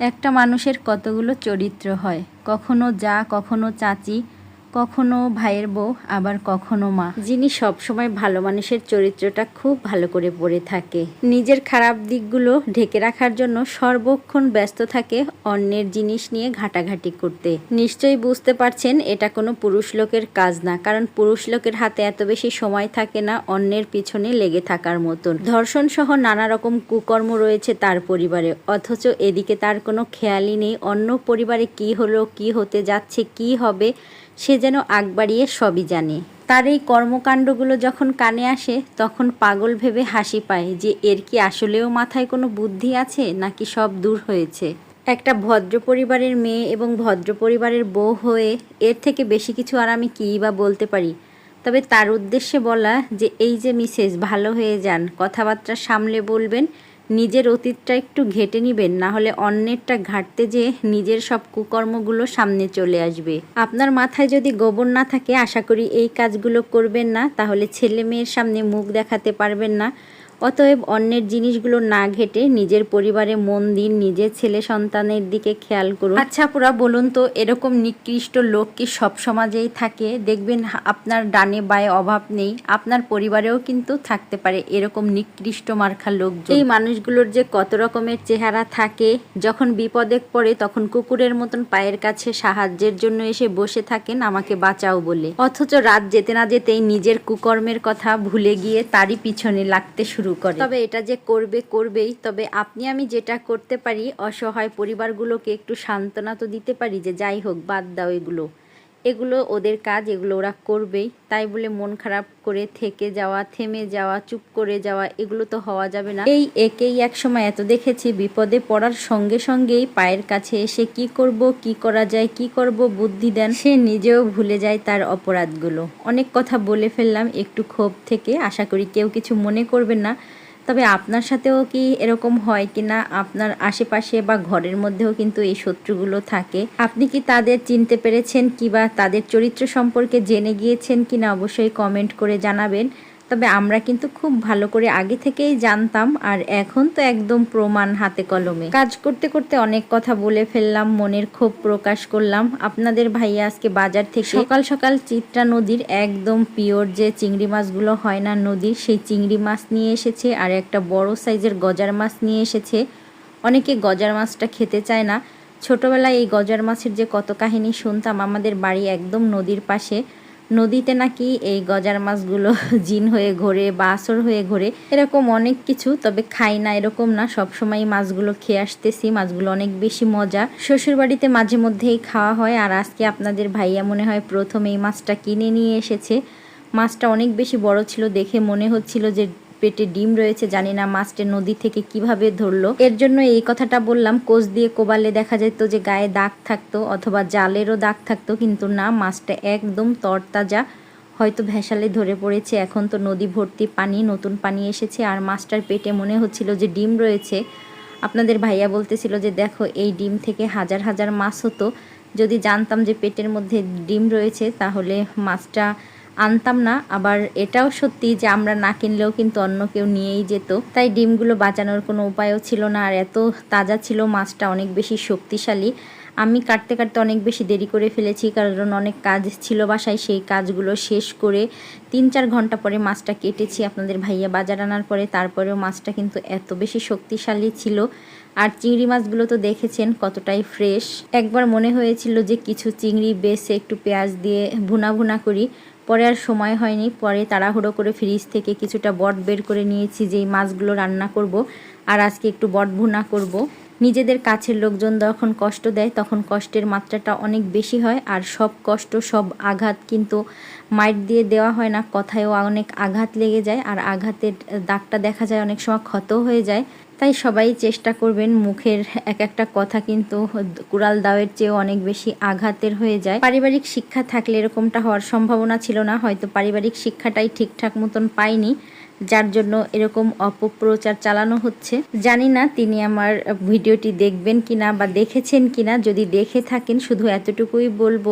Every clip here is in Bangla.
একটা মানুষের কতগুলো চরিত্র হয়? কখনো যা কখনো চাচি কখনো ভাইয়ের বউ, আবার কখনো মা। যিনি সবসময় ভালো মানুষের চরিত্রটা খুব ভালো করে পড়ে থাকে। নিজের খারাপ দিকগুলো ঢেকে রাখার জন্য সর্বক্ষণ ব্যস্ত থাকে অন্যের জিনিস নিয়ে ঘাটাঘাটি করতে। নিশ্চয়ই বুঝতে পারছেন, এটা কোনো পুরুষ লোকের কাজ না, কারণ পুরুষ লোকের হাতে এত বেশি সময় থাকে না অন্যের পিছনে লেগে থাকার মতন। ধর্ষণ সহ নানা রকম কুকর্ম রয়েছে তার পরিবারে, অথচ এদিকে তার কোনো খেয়ালই নেই অন্য পরিবারে কি হলো, কি হতে যাচ্ছে, কি হবে সে যেন আগ বাড়িয়ে সবই জানে। তার এই কর্মকাণ্ডগুলো যখন কানে আসে, তখন পাগল ভেবে হাসি পায় যে এর কি আসলেও মাথায় কোনো বুদ্ধি আছে নাকি সব দূর হয়েছে। একটা ভদ্র পরিবারের মেয়ে এবং ভদ্র পরিবারের বউ হয়ে এর থেকে বেশি কিছু আর আমি কী বা বলতে পারি? তবে তার উদ্দেশ্যে বলা যে, এই যে মিসেস, ভালো হয়ে যান। কথাবার্তা সামলে বলবেন নিজের অতীতটা একটু ঘেটে নিবেন, না হলে অন্যেরটা ঘাটতে যে নিজের সব কুকর্মগুলো সামনে চলে আসবে। আপনার মাথায় যদি গোবর না থাকে, আশা করি এই কাজগুলো করবেন না, তাহলে ছেলে মেয়ের সামনে মুখ দেখাতে পারবেন না। অতএব অন্যের জিনিসগুলো না ঘেটে নিজের পরিবারে মন দিন, নিজের ছেলে সন্তানের দিকে খেয়াল করুন। আচ্ছা পুরা, বলুন তো, এরকম নিকৃষ্ট লোক কি সব সমাজেই থাকে? দেখবেন আপনার ডানে বায়ে অভাব নেই, আপনার পরিবারেও কিন্তু থাকতে পারে এরকম নিকৃষ্ট মার্খা লোক এই মানুষগুলোর যে কত রকমের চেহারা থাকে, যখন বিপদে পড়ে তখন কুকুরের মতন পায়ের কাছে সাহায্যের জন্য এসে বসে থাকেন আমাকে বাঁচাও বলে। অথচ রাত যেতে না যেতেই নিজের কুকর্মের কথা ভুলে গিয়ে তারই পিছনে লাগতে শুরু শুরু করে। তবে এটা যে করবে, করবেই। তবে আপনি, আমি যেটা করতে পারি, অসহায় পরিবারগুলোকে একটু সান্ত্বনা তো দিতে পারি যে যাই হোক, বাদ দাও এগুলো। এগুলো ওদের কাজ, এগুলো ওরা করবেই। তাই বলে মন খারাপ করে থেকে যাওয়া, থেমে যাওয়া, চুপ করে যাওয়া, এগুলো তো হওয়া যাবে না। এই একেই এক সময় এত দেখেছি, বিপদে পড়ার সঙ্গে সঙ্গেই পায়ের কাছে এসে কি করব, কি করা যায়, কি করব বুদ্ধি দেন। সে নিজেও ভুলে যায় তার অপরাধগুলো। অনেক কথা বলে ফেললাম একটু ক্ষোভ থেকে। আশা করি কেউ কিছু মনে করবেন না। তবে আপনার সাথেও কি এরকম হয় কি না আপনার আশেপাশে বা ঘরের মধ্যেও কিন্তু এই শত্রুগুলো থাকে। আপনি কি তাদের চিনতে পেরেছেন কিবা তাদের চরিত্র সম্পর্কে জেনে গিয়েছেন কিনা? অবশ্যই কমেন্ট করে জানাবেন। তবে আমরা কিন্তু খুব ভালো করে আগে থেকেই জানতাম আর এখন তো একদম প্রমাণ হাতে কলমে। কাজ করতে করতে অনেক কথা বলে ফেললাম, মনের ক্ষোভ প্রকাশ করলাম। আপনাদের ভাইয়া আজকে বাজার থেকে সকাল সকাল চিত্রা নদীর একদম পিওর যে চিংড়ি মাছগুলো হয় না নদীর, সেই চিংড়ি মাছ নিয়ে এসেছে আর একটা বড় সাইজের গজার মাছ নিয়ে এসেছে। অনেকে গজার মাছটা খেতে চায় না। ছোটবেলায় এই গজার মাছের যে কত কাহিনী শুনতাম, আমাদের বাড়ি একদম নদীর পাশে। নদীতে নাকি এই গজার মাছগুলো জিন হয়ে ঘোরে বা আসর হয়ে ঘোরে, এরকম অনেক কিছু, তবে খাই না, এরকম না। সব সবসময় মাছগুলো খেয়ে আসতেছি, মাছগুলো অনেক বেশি মজা। শ্বশুর বাড়িতে মাঝে মধ্যেই খাওয়া হয়, আর আজকে আপনাদের ভাইয়া মনে হয় প্রথম এই মাছটা কিনে নিয়ে এসেছে। মাছটা অনেক বেশি বড় ছিল, দেখে মনে হচ্ছিল যে পেটে ডিম রয়েছে, জানি না মাছটা নদী থেকে কীভাবে ধরলো। এর জন্য এই কথাটা বললাম কোচ দিয়ে কোবালে দেখা যেত যে গায়ে দাগ থাকতো অথবা জালেরও দাগ থাকতো, কিন্তু না, মাছটা একদম তরতাজা, হয়তো ভেসালে ধরে পড়েছে। এখন তো নদী ভর্তি পানি, নতুন পানি এসেছে আর মাছটার পেটে মনে হচ্ছিল যে ডিম রয়েছে। আপনাদের ভাইয়া বলতেছিল যে, দেখো, এই ডিম থেকে হাজার হাজার মাছ হতো। যদি জানতাম যে পেটের মধ্যে ডিম রয়েছে, তাহলে মাছটা আনতাম না, আবার এটাও সত্যি যে আমরা না কিনলেও কিন্তু অন্য কেউ নিয়েই যেত। তাই ডিমগুলো বাঁচানোর কোনো উপায়ও ছিল না, আর এত তাজা ছিল মাছটা অনেক বেশি শক্তিশালী। আমি কাটতে কাটতে অনেক বেশি দেরি করে ফেলেছি, কারণ অনেক কাজ ছিল বাসায়, সেই কাজগুলো শেষ করে তিন চার ঘণ্টা পরে মাছটা কেটেছি আপনাদের ভাইয়া বাজার আনার পরে। তারপরেও মাছটা কিন্তু এত বেশি শক্তিশালী ছিল। আর চিংড়ি মাছগুলো তো দেখেছেন কতটাই ফ্রেশ। একবার মনে হয়েছিল যে কিছু চিংড়ি বেছে একটু পেঁয়াজ দিয়ে ভুনা ভুনা করি। পরে আর সময় হয়নি পরে তাড়াহুড়ো করে ফ্রিজ থেকে কিছুটা বট বের করে নিয়েছি, যেই মাছগুলো রান্না করব আর আজকে একটু বট ভুনা করব। নিজেদের কাছের লোকজন যখন কষ্ট দেয়, তখন কষ্টের মাত্রাটা অনেক বেশি হয়। আর সব কষ্ট, সব আঘাত কিন্তু মাইট দিয়ে দেওয়া হয় না, কথায়ও অনেক আঘাত লেগে যায়। আর আঘাতের দাগটা দেখা যায়, অনেক সময় ক্ষত হয়ে যায়। তাই সবাই চেষ্টা করবেন মুখের এক একটা কথা কিন্তু কুড়াল দাওয়ের চেয়েও অনেক বেশি আঘাতের হয়ে যায়। পারিবারিক শিক্ষা থাকলে এরকমটা হওয়ার সম্ভাবনা ছিল না, হয়তো পারিবারিক শিক্ষাটাই ঠিকঠাক মতন পাইনি। যার জন্য এরকম অপপ্রচার চালানো হচ্ছে। জানি না তিনি আমার ভিডিওটি দেখবেন কিনা বা দেখেছেন কিনা। যদি দেখে থাকেন, শুধু এতটুকুই বলব,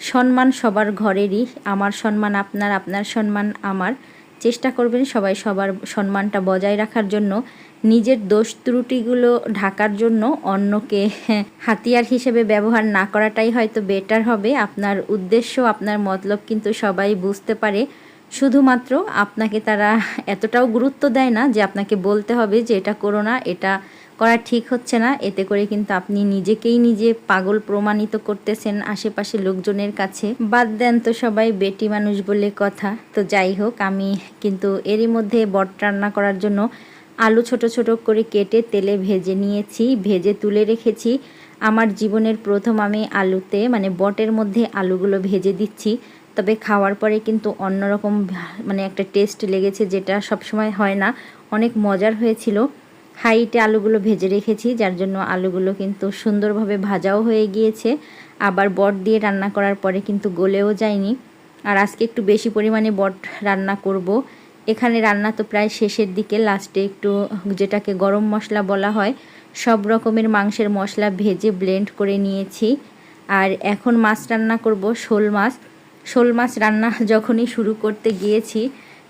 সম্মান সবার ঘরেরই। আমার সম্মান আপনার আপনার সম্মান আমার। চেষ্টা করবেন সবাই সবার সম্মানটা বজায় রাখার জন্য। নিজের দোষ ত্রুটিগুলো ঢাকার জন্য অন্যকে হাতিয়ার হিসেবে ব্যবহার না করাটাই হয়তো বেটার হবে। আপনার উদ্দেশ্য, আপনার মতলব কিন্তু সবাই বুঝতে পারে। শুধুমাত্র আপনাকে তারা এতটাও গুরুত্ব দেয় না যে আপনাকে বলতে হবে যে এটা করো না, এটা করা ঠিক হচ্ছে না। এতে করে কিন্তু আপনি নিজেকেই নিজে পাগল প্রমাণিত করতেছেন আশেপাশে লোকজনের কাছে। বাদ দেন তো সবাই বেটি মানুষ বলে কথা। তো যাই হোক, আমি কিন্তু এরই মধ্যে বট রান্না করার জন্য আলু ছোট ছোট করে কেটে তেলে ভেজে নিয়েছি, ভেজে তুলে রেখেছি। আমার জীবনের প্রথম আমি আলুতে মানে বটের মধ্যে আলুগুলো ভেজে দিচ্ছি। তবে খাওয়ার পরে কিন্তু অন্যরকম মানে একটা টেস্ট লেগেছে যেটা সবসময় হয় না। অনেক মজার হয়েছিল। হাইটে আলুগুলো ভেজে রেখেছি, যার জন্য আলুগুলো কিন্তু সুন্দরভাবে ভাজাও হয়ে গিয়েছে। আবার বট দিয়ে রান্না করার পরে কিন্তু গলেও যায়নি। আর আজকে একটু বেশি পরিমাণে বট রান্না করব। এখানে রান্না তো প্রায় শেষের দিকে, লাস্টে একটু যেটাকে গরম মশলা বলা হয়, সব রকমের মাংসের মশলা ভেজে ব্লেন্ড করে নিয়েছি। আর এখন মাছ রান্না করব, শোল মাছ। শোল মাছ রান্না যখনই শুরু করতে গিয়েছি,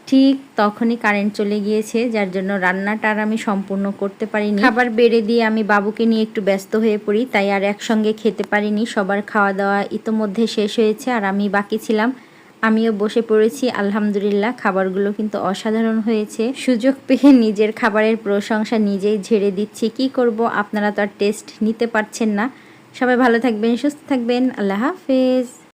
ঠিক তখনই কারেন্ট চলে গিয়েছে, যার জন্য রান্নাটা আর আমি সম্পূর্ণ করতে পারিনি। খাবার বেড়ে দিয়ে আমি বাবুকে নিয়ে একটু ব্যস্ত হয়ে পড়ি, তাই আর একসঙ্গে খেতে পারিনি। সবার খাওয়া দাওয়া ইতোমধ্যে শেষ হয়েছে, আর আমি বাকি ছিলাম। আমিও বসে পড়েছি, আলহামদুলিল্লাহ, খাবারগুলো কিন্তু অসাধারণ হয়েছে। সুযোগ পেয়ে নিজের খাবারের প্রশংসা নিজেই ঝেড়ে দিচ্ছি। কি করব, আপনারা তো আর টেস্ট নিতে পারছেন না। সবাই ভালো থাকবেন, সুস্থ থাকবেন, আল্লাহ হাফেজ।